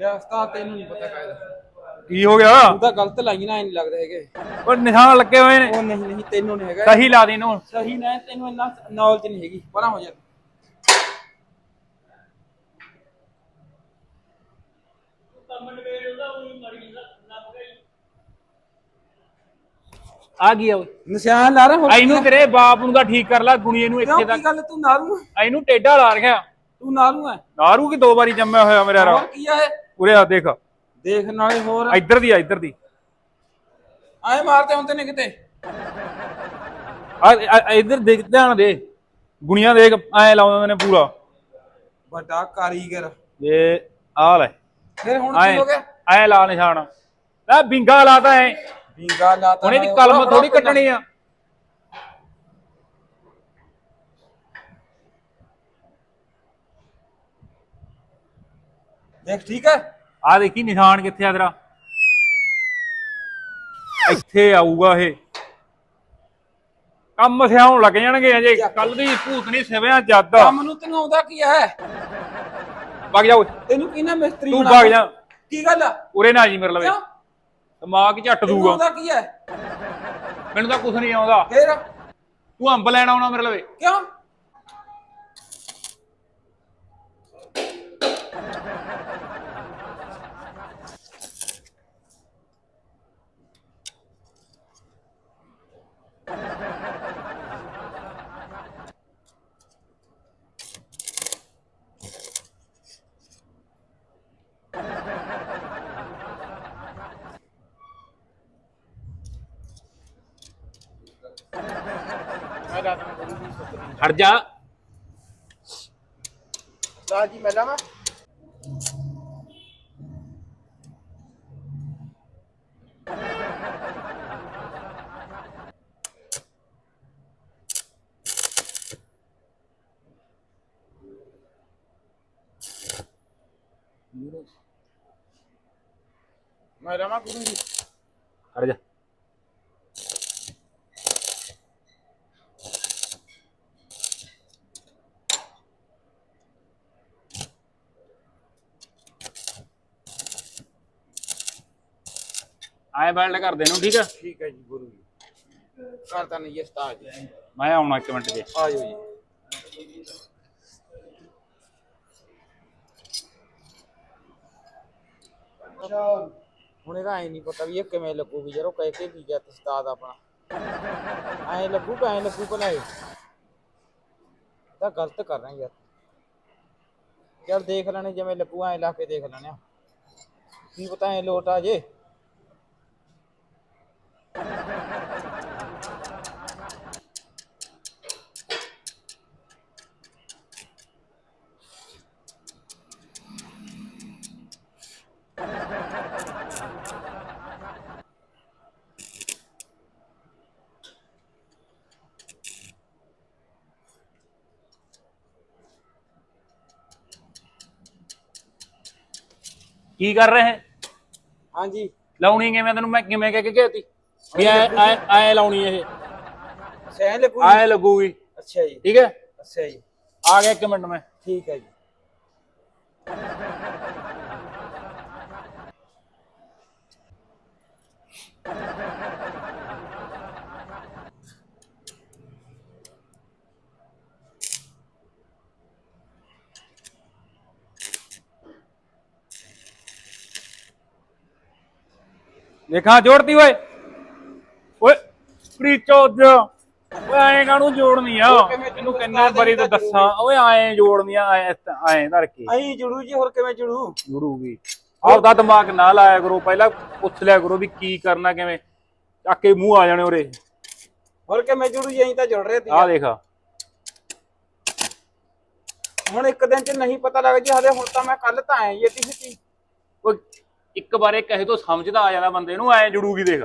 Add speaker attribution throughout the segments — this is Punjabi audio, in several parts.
Speaker 1: ਯਾ ਉਸਤਾਦ ਤੈਨੂੰ ਨਹੀਂ ਪਤਾ ਕਾਇਦਾ
Speaker 2: ਕੀ ਹੋ ਗਿਆ?
Speaker 1: ਤੂੰ ਤਾਂ ਗਲਤ ਲਾਈ ਨਾ ਨਹੀਂ ਲੱਗਦਾ ਹੈਗੇ।
Speaker 2: ਉਹ ਨਿਸ਼ਾਨ ਲੱਗੇ ਹੋਏ ਨੇ।
Speaker 1: ਉਹ ਨਹੀਂ ਨਹੀਂ ਤੈਨੂੰ ਨਹੀਂ ਹੈਗਾ।
Speaker 2: ਸਹੀ ਲਾ ਦੇ ਇਹਨੂੰ।
Speaker 1: ਸਹੀ ਨਾ ਤੈਨੂੰ ਇੰਨਾ ਨੌਲੇਜ ਨਹੀਂ ਹੈਗੀ। ਪਰਾਂ ਹੋ ਜਾ।
Speaker 2: ਆ ਗਿਆ ਓਏ।
Speaker 1: ਨਿਸ਼ਾਨ ਲਾ ਰਿਹਾ
Speaker 2: ਆ ਇਹਨੂੰ ਤੇਰੇ ਬਾਪ ਨੂੰ ਤਾਂ ਠੀਕ ਕਰ ਲੈ ਗੁਣੀਏ ਨੂੰ ਇੱਥੇ ਤੱਕ
Speaker 1: ਕੀ ਗੱਲ ਤੂੰ ਨਾਰੂ
Speaker 2: ਆ? ਇਹਨੂੰ ਟੇਡਾ ਲਾ ਰਿਹਾ।
Speaker 1: ਤੂੰ ਨਾਰੂ ਹੈ
Speaker 2: ਨਾਰੂ ਕੀ ਦੋ ਵਾਰੀ ਜੰਮਿਆ ਹੋਇਆ ਮੇਰੇ
Speaker 1: ਹੋਰ
Speaker 2: ਯਾਰ
Speaker 1: ਕੀ ਹੈ
Speaker 2: ਉਰੇ ਆ ਦੇਖ।
Speaker 1: ਦੇਖ ਨਾਲੇ ਹੋਰ।
Speaker 2: ਇੱਧਰ ਦੀ ਆ ਇੱਧਰ ਦੀ।
Speaker 1: ਆਏ ਮਾਰਦੇ ਹੁੰਦੇ ਨੇ ਕਿਤੇ।
Speaker 2: ਆ ਆ- ਇੱਧਰ ਦੇਖ ਧਿਆਨ ਦੇ। ਗੁਣੀਆਂ ਦੇਖ ਐ ਲਾਉਂਦੇ ਨੇ ਪੂਰਾ।
Speaker 1: ਵੱਡਾ ਕਾਰੀਗਰ।
Speaker 2: ਇਹ ਆ ਲੈ।
Speaker 1: ਫਿਰ ਹੁਣ ਕੀ ਹੋ ਗਿਆ?
Speaker 2: ਐ ਲਾ ਨਿਸ਼ਾਨ। ਆ ਬਿੰਗਾ ਲਾਤਾ ਐ।
Speaker 1: ਵਿੰਗਾ ਲਾਤਾ
Speaker 2: ਹੁਣ ਇਹਦੀ
Speaker 1: ਨਾਲੇ
Speaker 2: ਕਲਮ
Speaker 1: ਹੋਰ
Speaker 2: ਥੋੜੀ
Speaker 1: ਹੋਰ
Speaker 2: ਕੱਟਣੀ ਆ।
Speaker 1: ਦੇਖ ਠੀਕ ਹੈ?
Speaker 2: ਆ ਦੇਖੀ ਨਿਸ਼ਾਨ ਕਿੱਥੇ ਆ ਤੇਰਾ? ਇੱਥੇ ਆਊਗਾ ਇਹ। ਕੰਮ ਸਿਆਉਣ ਲੱਗ ਜਾਣਗੇ ਅਜੇ ਕੱਲ ਦੀ ਭੂਤਨੀ ਸਿਵਿਆਂ ਜੱਦ।
Speaker 1: ਕੰਮ ਨੂੰ ਤੈਨੂੰ ਆਉਂਦਾ ਕੀ ਹੈ?
Speaker 2: ਵਗ ਜਾ ਓਏ।
Speaker 1: ਤੈਨੂੰ ਕਿਹਨੇ ਮਿਸਤਰੀ
Speaker 2: ਤੂੰ ਵਗ ਜਾ।
Speaker 1: ਕੀ ਗੱਲ ਆ?
Speaker 2: ਉਰੇ ਨਾ ਜੀ ਮੇਰੇ ਲਵੇ।
Speaker 1: ਕਿਉਂ?
Speaker 2: ਦਿਮਾਗ ਝੱਟ
Speaker 1: ਤੈਨੂੰ
Speaker 2: ਦੂਗਾ।
Speaker 1: ਆਉਂਦਾ ਕੀ ਹੈ?
Speaker 2: ਮੈਨੂੰ ਤਾਂ ਕੁਝ ਨਹੀਂ ਆਉਂਦਾ।
Speaker 1: ਫੇਰ?
Speaker 2: ਤੂੰ ਅੰਬ ਲੈਣ ਆਉਣਾ ਮੇਰੇ ਲਵੇ।
Speaker 1: ਕਿਉਂ?
Speaker 2: ਹਟ ਜਾ।
Speaker 1: ਜੀ ਮੈਂ ਲਾਵਾਂ। ਮੈਂ ਲਾਵਾਂ ਗੁਰੂ ਜੀ।
Speaker 2: ਹਟ ਜਾ। ਆਏ ਬੈਲਟ ਕਰ ਦੇ ਨੂੰ ਠੀਕ ਆ?
Speaker 1: ਠੀਕ ਹੈ ਜੀ ਗੁਰੂ ਜੀ। ਕਰਤਾ ਨਹੀਂ ਇਹ ਉਸਤਾਦ ਜੀ।
Speaker 2: ਮੈਂ ਆਉਣਾ ਇੱਕ ਮਿੰਟ ਜੇ।
Speaker 1: ਆ ਜਾਓ ਜੀ। ਹੁਣ ਇਹਦਾ ਐ ਨਹੀਂ ਪਤਾ ਵੀ ਇਹ ਕਿਵੇਂ ਲੱਗੂਗੀ ਯਾਰ ਉਹ ਕਹਿ ਕੇ ਕੀ ਗਿਆ ਤੇ ਉਸਤਾਦ ਆਪਣਾ। ਐ ਲੱਗੂ ਕਿ ਐ ਲੱਗੂ ਭਲਾ ਇਹ? ਤਾਂ ਗਲਤ ਕਰ ਰਹੇ ਯਾਰ। ਚੱਲ ਦੇਖ ਲੈਣੇ ਜਿਵੇਂ ਲੱਗੂ ਐ ਲਾ ਕੇ ਦੇਖ ਲੈਣੇ ਆ। ਕੀ ਪਤਾ ਐ ਲੋਟ ਆ ਜੇ।
Speaker 2: ਕੀ ਕਰ ਰਹੇ? ਹੈ
Speaker 1: ਹਾਂਜੀ।
Speaker 2: ਲਾਉਣੀ ਕਿਵੇਂ ਤੈਨੂੰ? ਮੈਂ ਕਿਵੇਂ ਕਹਿ ਕੇ ਗਿਆ ਤੀ ਵੀ ਐ ਐ ਐ ਲਾਉਣੀ ਇਹ।
Speaker 1: ਸਹਿ ਲੱਗੂ
Speaker 2: ਐ ਲੱਗੂਗੀ।
Speaker 1: ਅੱਛਾ ਜੀ।
Speaker 2: ਠੀਕ ਹੈ?
Speaker 1: ਅੱਛਾ ਜੀ।
Speaker 2: ਆ ਗਿਆ ਇੱਕ ਮਿੰਟ ਮੈਂ।
Speaker 1: ਠੀਕ ਹੈ ਜੀ।
Speaker 2: ਦੇਖਾਂ ਜੋੜਤੀ ਓਏ। ਓਏ ਪ੍ਰੀਚੋ ਓਏ ਐਂ ਕਾਹਨੂੰ ਜੋੜਨੀ ਆ? ਇਹਨੂੰ ਕਿੰਨੇ ਵਾਰੀ ਤਾਂ ਦੱਸਾਂ। ਓਏ ਐਂ ਜੋੜਨੀ ਆ ਐਂ ਐਂ ਧਰ ਕੇ।
Speaker 1: ਅਹੀਂ ਜੁੜੂ ਜੀ ਹੋਰ ਕਿਵੇਂ ਜੁੜੂ?
Speaker 2: ਜੁੜੂਗੀ। ਆਪਦਾ ਦਿਮਾਗ ਨਾ ਲਾਇਆ ਕਰੋ। ਪਹਿਲਾਂ ਪੁੱਛ ਲਿਆ ਕਰੋ ਵੀ ਕੀ ਕਰਨਾ ਕਿਵੇਂ। ਚੱਕ ਕੇ ਮੂੰਹ ਆ ਜਾਣੇ ਉਰੇ।
Speaker 1: ਹੋਰ ਕਿਵੇਂ ਜੁੜੂ ਜੀ ਅਹੀਂ ਤਾਂ ਜੁੜ ਰਹੇ ਸੀ
Speaker 2: ਆਹ ਦੇਖ।
Speaker 1: ਹੁਣ ਇੱਕ ਦਿਨ ਚ ਨਹੀਂ ਪਤਾ ਲੱਗ ਜੀ ਹਲੇ ਹੁਣ ਤਾਂ ਮੈਂ ਕੱਲ ਤਾਂ ਆਇਆ ਜੀ ਇੱਡੀ ਛੇਤੀ
Speaker 2: ਓਏ ਇੱਕ ਵਾਰੇ ਕਹੇ ਤੋਂ ਸਮਝਦਾ ਆ ਜਾਂਦਾ ਬੰਦੇ ਨੂੰ ਐਂ ਜੁੜੂਗੀ ਦੇਖ।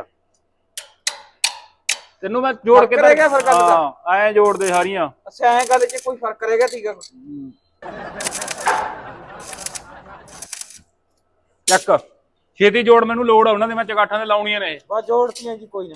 Speaker 2: ਤੈਨੂੰ ਮੈਂ ਜੋੜ ਕੇ
Speaker 1: ਗਿਆ ਫਿਰ ਗੱਲ ਦਾ।
Speaker 2: ਹਾਂ ਐਂ ਜੋੜਦੇ ਸਾਰੀਆਂ
Speaker 1: ਅੱਛਾ ਐਂ ਗੱਲ 'ਚ ਕੋਈ ਫ਼ਰਕ ਰਹਿ ਗਿਆ ਸੀਗਾ
Speaker 2: ਚੱਕ ਛੇਤੀ ਜੋੜ ਮੈਨੂੰ ਲੋੜ ਆ ਉਹਨਾਂ ਦੇ ਮੈਂ ਚਗਾਠਾਂ ਤੇ ਲਾਉਣੀਆਂ ਨੇ।
Speaker 1: ਬਸ ਜੋੜਤੀਆਂ ਜੀ ਕੋਈ ਨਾ